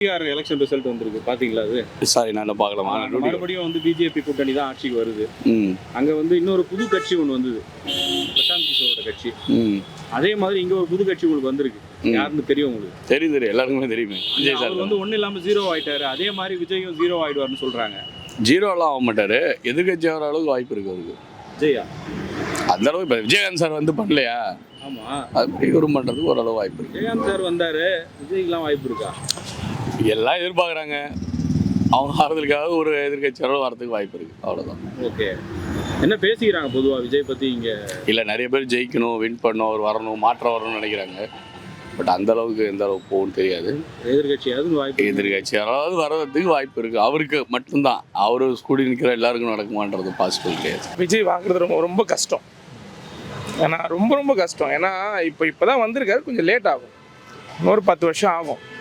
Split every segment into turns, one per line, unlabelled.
Bihar election result வந்திருக்கு. பாத்தீங்களா அது?
சாரி நான் பார்க்கலாமா.
மறுபடியும் வந்து பிஜேபி கூட்டணி தான் ஆட்சிக்கு வருது.
ம்.
அங்க வந்து இன்னொரு புது கட்சி ஒன்று வந்தது. பிரசாந்த் கிஷோரோட கட்சி.
ம்.
அதே மாதிரி இங்க ஒரு புது கட்சி உங்களுக்கு வந்திருக்கு. யாருன்னு தெரியும் உங்களுக்கு?
தெரியும் தெரியும். எல்லாருக்குமே தெரியுமே. விஜய் சார்
வந்து ஒன்றும் இல்லாம ஜீரோ ஆயிட்டாரு. அதே மாதிரி விஜயும் ஜீரோ ஆயிடுவார்னு சொல்றாங்க.
ஜீரோலாம் ஆக மாட்டாரு. எதிர்கட்சி ஆகிற அளவுக்கு வாய்ப்பு இருக்கு அவருக்கு.
விஜயா?
அந்த அளவுக்கு இப்போ விஜயகாந்த் சார் வந்து பண்ணலையா?
ஆமா.
அது இவரும் பண்ணுறதுக்கு ஓரளவு வாய்ப்பு இருக்கு.
விஜயகாந்த் சார் வந்தாரு. விஜய்க்குலாம் வாய்ப்பு இருக்கா?
எல்லாம் எதிர்பார்க்குறாங்க. அவங்க ஆறுதலுக்காக ஒரு எதிர்கட்சியாளர் வரதுக்கு வாய்ப்பு இருக்கு. அவ்வளோதான்
ஓகே. என்ன பேசிக்கிறாங்க பொதுவா விஜய் பத்தி இங்க?
இல்லை நிறைய பேர் ஜெயிக்கணும் வின் பண்ணணும் அவர் வரணும் மாற்றம் வரணும்னு நினைக்கிறாங்க. பட் அந்த அளவுக்கு எந்த அளவுக்கு போகும்னு தெரியாது.
எதிர்கட்சியாவது வாய்ப்பு இருக்கு.
எதிர்கட்சி யாராவது வர்றதுக்கு வாய்ப்பு இருக்கு. அவருக்கு மட்டும்தான். அவரு கூடி நிற்கிற எல்லாருக்கும் நடக்குமான்றது பாசிபிள் கிடையாது.
விஜய் வாங்குறது ரொம்ப ரொம்ப கஷ்டம். ஏன்னா ரொம்ப ரொம்ப கஷ்டம். ஏன்னா இப்போ இப்போ தான் வந்திருக்காரு. கொஞ்சம் லேட் ஆகும். இன்னொரு பத்து வருஷம் ஆகும்.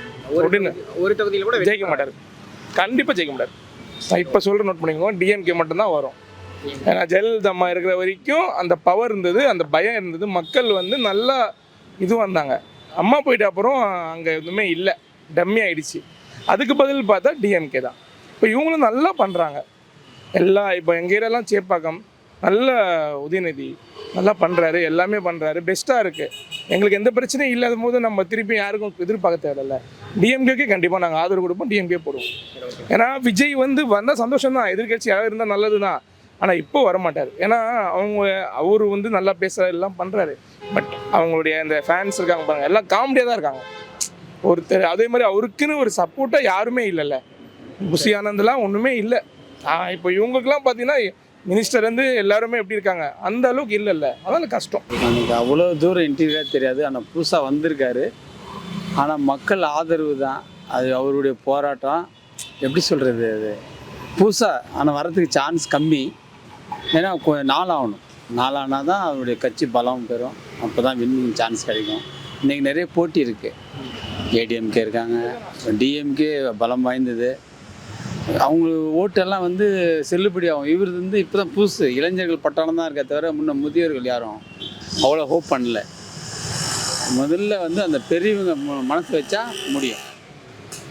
ஒரு தொகுதியில் கூட
ஜெயிக்க மாட்டார். கண்டிப்பாக ஜெயிக்க மாட்டார். நான் இப்போ சொல்கிற நோட் பண்ணிக்கோங்க. டிஎம்கே மட்டும்தான் வரும். ஏன்னா ஜெயலலிதா அம்மா இருக்கிற வரைக்கும் அந்த பவர் இருந்தது அந்த பயம் இருந்தது. மக்கள் வந்து நல்லா இது வந்தாங்க. அம்மா போயிட்ட அப்புறம் அங்கே எதுவுமே இல்லை. டம்மி ஆயிடுச்சு. அதுக்கு பதில் பார்த்தா டிஎம்கே தான். இப்போ இவங்களும் நல்லா பண்ணுறாங்க எல்லா இப்போ எங்கள் ஏரியாலாம் சேப்பாக்கம். நல்ல உதயநிதி நல்லா பண்ணுறாரு எல்லாமே பண்ணுறாரு பெஸ்ட்டாக இருக்குது எங்களுக்கு எந்த பிரச்சனையும் இல்லாத போது நம்ம திருப்பி யாருக்கும் எதிர்பார்க்க தேவையில்ல. டிஎம்கேக்கு கண்டிப்பாக நாங்கள் ஆதரவு கொடுப்போம் டிஎம்கே போடுவோம். ஏன்னா விஜய் வந்து வந்தால் சந்தோஷம் தான் எதிர்கட்சி யாராவது இருந்தால் நல்லது தான் ஆனால் இப்போ வரமாட்டார். ஏன்னா அவங்க அவர் வந்து நல்லா பேசுகிற எல்லாம் பண்ணுறாரு பட் அவங்களுடைய அந்த ஃபேன்ஸ் இருக்காங்க பாருங்க எல்லாம் காமெடியாக தான் இருக்காங்க. ஒருத்தர் அதே மாதிரி அவருக்குன்னு ஒரு சப்போர்ட்டாக யாருமே இல்லைல்ல. புசி ஆனந்தெலாம் ஒன்றுமே இல்லை. இப்போ இவங்களுக்குலாம் பார்த்தீங்கன்னா மினிஸ்டர் வந்து எல்லாருமே எப்படி இருக்காங்க? அந்த அளவுக்கு இல்லைல்ல. அதனால கஷ்டம்.
எனக்கு அவ்வளோ தூரம் இன்டீரியராக தெரியாது. ஆனால் புதுசாக வந்திருக்காரு. ஆனால் மக்கள் ஆதரவு தான். அது அவருடைய போராட்டம். எப்படி சொல்கிறது அது? புதுசாக ஆனால் வரதுக்கு சான்ஸ் கம்மி. ஏன்னா கொஞ்சம் நாள் ஆகணும் நாளானால் தான் அவருடைய கட்சி பலம் பெறும். அப்போ தான் வின்னிங் சான்ஸ் கிடைக்கும். இன்றைக்கி நிறைய போட்டி இருக்குது ஏடிஎம்கே இருக்காங்க. டிஎம்கே பலம் வாய்ந்தது. அவங்க ஓட்டெல்லாம் வந்து செல்லுபடி ஆகும் இவர் வந்து இப்போ தான் புதுசு. இளைஞர்கள் பட்டாளம் தான் இருக்க தவிர முன்ன முதியோர்கள் யாரும் அவ்வளோ ஹோப் பண்ணல. முதல்ல வந்து அந்த பெரியவங்க ம- மனசு வச்சா முடியும்.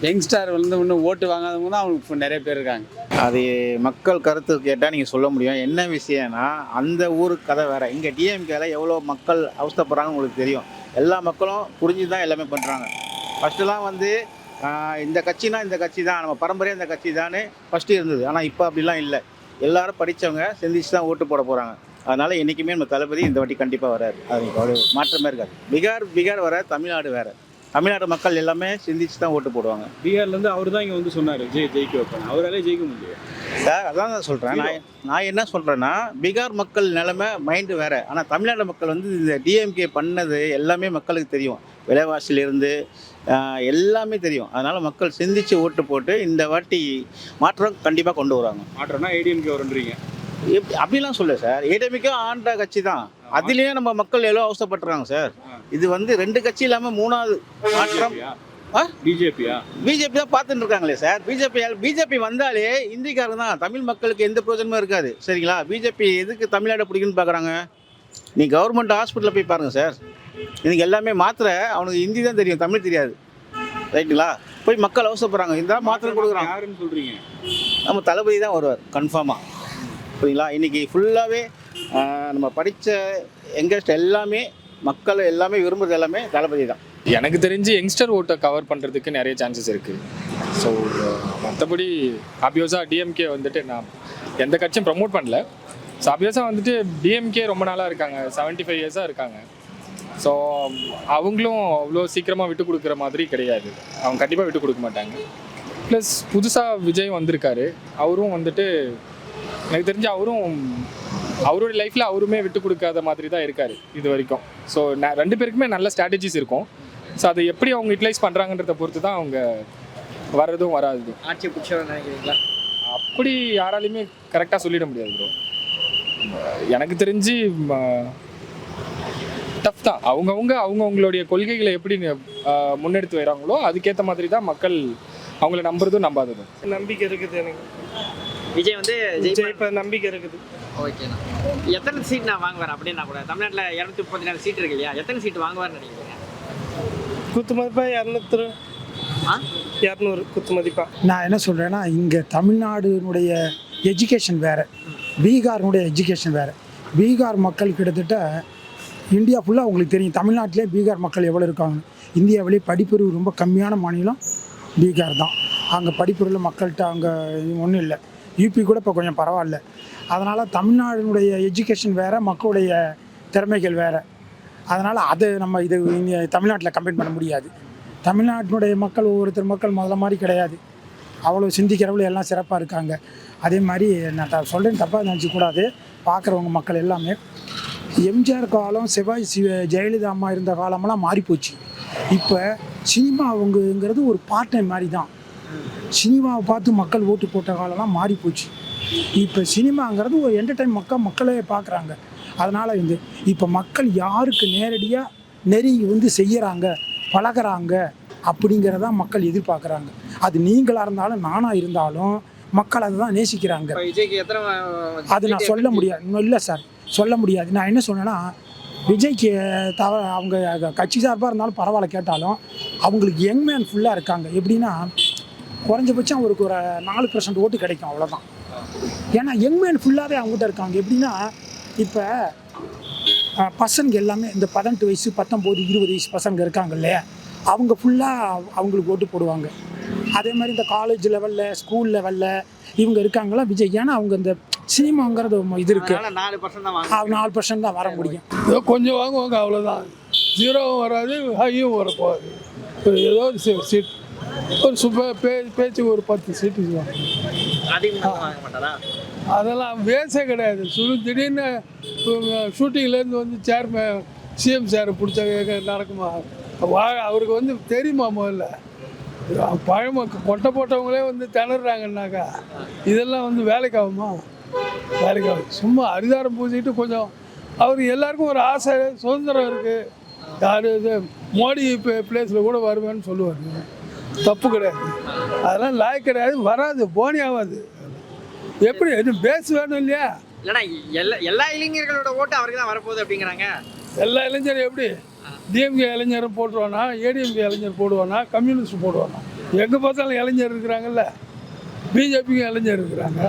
யங்ஸ்டார் வந்து இன்னும் ஓட்டு வாங்காதவங்க தான் அவங்களுக்கு நிறைய பேர் இருக்காங்க.
அது மக்கள் கருத்து கேட்டால் நீங்கள் சொல்ல முடியும். என்ன விஷயம்னா அந்த ஊர் கதை வேறு. இங்கே டிஎம்கேல எவ்வளோ மக்கள் அவஸ்தைப்படுறாங்கன்னு உங்களுக்கு தெரியும். எல்லா மக்களும் புரிஞ்சு தான் எல்லாமே பண்ணுறாங்க ஃபஸ்ட்டுலாம் வந்து இந்த கட்சினா இந்த கட்சி தான் நம்ம பரம்பரையாக இந்த கட்சி தானே ஃபஸ்ட்டு இருந்தது. ஆனால் இப்போ அப்படிலாம் இல்லை. எல்லாரும் படித்தவங்க சிந்திச்சு தான் ஓட்டு போட போகிறாங்க அதனால் என்றைக்குமே நம்ம தளபதி இந்த வாட்டி கண்டிப்பாக வராரு. அது ஒரு மாற்றமே இருக்காது. பீகார் பீகார் வர தமிழ்நாடு வேறு. தமிழ்நாடு மக்கள் எல்லாமே சிந்திச்சு தான் ஓட்டு போடுவாங்க.
பீகார்ல இருந்து அவர் தான் இங்க வந்து சொன்னாரு விஜய் ஜெயிக்க வைப்பாங்க அவராலே ஜெயிக்க முடியும்
சார் அதான் நான் சொல்கிறேன் நான் நான் என்ன சொல்கிறேன்னா பீகார் மக்கள் நிலைமை மைண்டு வேறு. ஆனால் தமிழ்நாடு மக்கள் வந்து இந்த டிஎம்கே பண்ணது எல்லாமே மக்களுக்கு தெரியும். விலைவாசியிலிருந்து ஆஹ், எல்லாமே தெரியும். அதனால் மக்கள் சிந்திச்சு ஓட்டு போட்டு இந்த வாட்டி மாற்றம் கண்டிப்பாக கொண்டு வராங்க.
மாற்றம்னா ஏடிஎம்கே வருன்றீங்க.
அப்படிலாம் சொல்ல சார். ஏடிஎம்கே ஆண்ட கட்சி தான். அதுலேயே நம்ம மக்கள் எவ்வளோ அவசரப்பட்டுறாங்க சார்? இது வந்து ரெண்டு கட்சி இல்லாமல் மூணாவது மாற்றம். ஆ?
பிஜேபியா
பிஜேபி தான் பார்த்துட்டு இருக்காங்களே சார். பிஜேபி பிஜேபி வந்தாலே இந்திக்காரங்க தான். தமிழ் மக்களுக்கு எந்த பிரயோஜனமும் இருக்காது. சரிங்களா? பிஜேபி எதுக்கு தமிழ்நாடு பிடிக்குன்னு பார்க்குறாங்க? நீ கவர்மெண்ட் ஹாஸ்பிட்டலில் போய் பாருங்கள் சார். இதுக்கு எல்லாமே மாத்திரை அவனுக்கு ஹிந்தி தான் தெரியும் தமிழ் தெரியாது. ரைட்டுங்களா? போய் மக்கள் அவசரப்படுறாங்க இந்த மாத்திரை கொடுக்குறாங்க
யாருன்னு சொல்றீங்க?
நம்ம தளபதி தான் வருவார் கன்ஃபார்மாக புரியுங்களா இன்றைக்கி ஃபுல்லாகவே நம்ம படித்த யங்கஸ்ட் எல்லாமே மக்கள் எல்லாமே விரும்புறது எல்லாமே தளபதி தான்.
எனக்கு தெரிஞ்சு யங்ஸ்டர் ஓட்டை கவர் பண்ணுறதுக்கு நிறைய சான்சஸ் இருக்குது ஸோ மற்றபடி ஆப்வியஸாக டிஎம்கே வந்துட்டு நான் எந்த கட்சியும் ப்ரமோட் பண்ணல. ஸோ ஆப்வியஸாக வந்துட்டு டிஎம்கே ரொம்ப நாளாக இருக்காங்க. 75 ஃபைவ் இயர்ஸாக இருக்காங்க. ஸோ அவங்களும் அவ்வளோ சீக்கிரமாக விட்டு கொடுக்குற மாதிரி கிடையாது. அவங்க கண்டிப்பாக விட்டு கொடுக்க மாட்டாங்க. ப்ளஸ் புதுசாக விஜய் வந்திருக்காரு. அவரும் வந்துட்டு எனக்கு தெரிஞ்சு அவரும் அவரோட லைஃப்பில் அவருமே விட்டு கொடுக்காத மாதிரி தான் இருக்கார் இது வரைக்கும். ஸோ ரெண்டு பேருக்குமே நல்ல ஸ்ட்ராட்டஜிஸ் இருக்கும். ஸோ அதை எப்படி அவங்க யூட்டிலைஸ் பண்ணுறாங்கன்றத பொறுத்து தான் அவங்க வர்றதும் வராதும்
ஆட்சி பிடிச்சவங்க நினைக்கிறீங்களா?
அப்படி யாராலையுமே கரெக்டாக சொல்லிட முடியாது ப்ரோ எனக்கு தெரிஞ்சு டஃப் தான். அவங்கவுங்க அவங்கவுங்களுடைய கொள்கைகளை எப்படி முன்னெடுத்து வராங்களோ அதுக்கேற்ற மாதிரி தான் மக்கள் அவங்கள நம்புறதும் நம்பாததும்.
நம்பிக்கை இருக்குது எனக்கு.
விஜய் வந்து
விஜய் இப்போ நம்பிக்கை இருக்குது.
ஓகேண்ணா எத்தனை சீட் நான் வாங்குவார் அப்படின்னா கூட? தமிழ்நாட்டில் இரநூத்தி முப்பத்தி நாலு சீட் இருக்கு இல்லையா? எத்தனை சீட் வாங்குவார்னு நினைக்கிறீங்க?
குத்து மதிப்பாக இரநூத்தி இரநூறு குத்து மதிப்பா
நான் என்ன சொல்கிறேன்னா இங்கே தமிழ்நாடுனுடைய எஜுகேஷன் வேறு. பீகார்னுடைய எஜுகேஷன் வேறு. பீகார் மக்கள் கிட்டத்தட்ட இந்தியா ஃபுல்லாக உங்களுக்கு தெரியும். தமிழ்நாட்டிலே பீகார் மக்கள் எவ்வளோ இருக்காங்க இந்தியாவிலே படிப்பறிவு ரொம்ப கம்மியான மாநிலம் பீகார் தான். அங்கே படிப்பறிவில் மக்கள்கிட்ட அங்கே ஒன்றும் இல்லை. யூபி கூட இப்போ கொஞ்சம் பரவாயில்ல. அதனால் தமிழ்நாடுனுடைய எஜுகேஷன் வேறு மக்களுடைய திறமைகள் வேறு. அதனால் அது நம்ம இது தமிழ்நாட்டில் கம்பேர் பண்ண முடியாது. தமிழ்நாட்டினுடைய மக்கள் ஒவ்வொருத்தர் மக்கள் முதல்ல மாதிரி கிடையாது. அவ்வளோ சிந்திக்கிறவங்களும் எல்லாம் சிறப்பாக இருக்காங்க. அதே மாதிரி நான் சொல்கிறேன் தப்பாக நினச்சிக்கூடாது பார்க்குறவங்க மக்கள் எல்லாமே. எம்ஜிஆர் காலம் செவ்வாய் சிவ ஜெயலலிதா அம்மா இருந்த காலமெல்லாம் மாறிப்போச்சு. இப்போ சினிமா அவங்கங்கிறது ஒரு பார்ட் டைம் மாதிரி தான் சினிமாவை பார்த்து மக்கள் ஓட்டு போட்ட காலம்லாம் மாறிப்போச்சு இப்போ சினிமாங்கிறது ஒரு என்டர்டைன் மக்கள் மக்களே பார்க்குறாங்க. அதனால் வந்து இப்போ மக்கள் யாருக்கு நேரடியாக நெருங்கி வந்து செய்கிறாங்க பழகுறாங்க அப்படிங்கிறத மக்கள் எதிர்பார்க்குறாங்க. அது நீங்களாக இருந்தாலும் நானாக இருந்தாலும் மக்கள் அதை தான் நேசிக்கிறாங்க. அது நான் சொல்ல முடியாது. இன்னும் இல்லை சார் சொல்ல முடியாது. நான் என்ன சொன்னேன்னா விஜய்க்கு தவ அவங்க கட்சி சார்பாக இருந்தாலும் பரவாயில்ல கேட்டாலும் அவங்களுக்கு யங் மேன் ஃபுல்லாக இருக்காங்க. எப்படின்னா குறைஞ்சபட்சம் அவருக்கு ஒரு நாலு பர்சன்ட் ஓட்டு கிடைக்கும் அவ்வளோதான் ஏன்னா யங் மேன் ஃபுல்லாகவே அவங்ககிட்ட இருக்காங்க. எப்படின்னா இப்போ பசங்க எல்லாமே இந்த பதினெட்டு வயசு பத்தொம்போது இருபது வயசு பசங்க இருக்காங்க இல்லையா? அவங்க ஃபுல்லாக அவங்களுக்கு ஓட்டு போடுவாங்க. அதே மாதிரி இந்த காலேஜ் லெவலில் ஸ்கூல் லெவலில் இவங்க இருக்காங்களா? விஜய் ஏன்னா அவங்க இந்த சினிமாங்கிறது இது இருக்குது
நாலு பர்சன்ட் தான் வாங்க
நாலு பர்சன்ட் தான் வர முடியும்.
ஏதோ கொஞ்சம் வாங்குவாங்க அவ்வளோதான் ஜீரோவும் வராது ஹையும் வரப்போகாது ஒரு ஏதோ சீட் ஒரு சுப்ப பே பேச்சுக்கு ஒரு பத்து சீட்டு அதெல்லாம் வேஸே கிடையாது. சுடு திடீர்னு ஷூட்டிங்லேருந்து வந்து சேர்மேன் சிஎம் சேரை பிடிச்ச நடக்குமா? வா அவருக்கு வந்து தெரியுமா முதல்ல? பழம கொட்டை போட்டவங்களே வந்து திணறாங்கன்னாக்கா இதெல்லாம் வந்து வேலைக்கு ஆகுமா? வேலைக்கு ஆகும் சும்மா அரிதாரம் பூசிட்டு கொஞ்சம் அவர் எல்லாருக்கும் ஒரு ஆசை சுதந்திரம் இருக்குது யார் இது மோடி பிளேஸில் கூட வருவேன்னு சொல்லுவார். தப்பு கிடையாது. அதெல்லாம் லாய் கிடையாது வராது போனி ஆகாது எப்படி? இது பேஸ் வேணும் இல்லையா?
இல்லைன்னா எல்லா எல்லா இளைஞர்களோட ஓட்டு அவருக்கு தான் வரப்போகுது அப்படிங்கிறாங்க.
எல்லா இளைஞரும் எப்படி? டிஎம்கே இளைஞரும் போட்டுருவானா ஏடிஎம்கே இளைஞர் போடுவானா கம்யூனிஸ்ட் போடுவானா? எங்கே பார்த்தாலும் இளைஞர் இருக்கிறாங்கல்ல? பிஜேபிக்கு இளைஞர் இருக்கிறாங்க.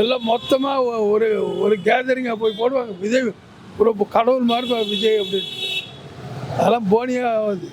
எல்லாம் மொத்தமாக ஒரு ஒரு கேதரிங்காக போய் போடுவாங்க. விஜய் ஒரு கடவுள் மாதிரி விஜய் அப்படின்னு. அதெல்லாம் போனியாக ஆகாது.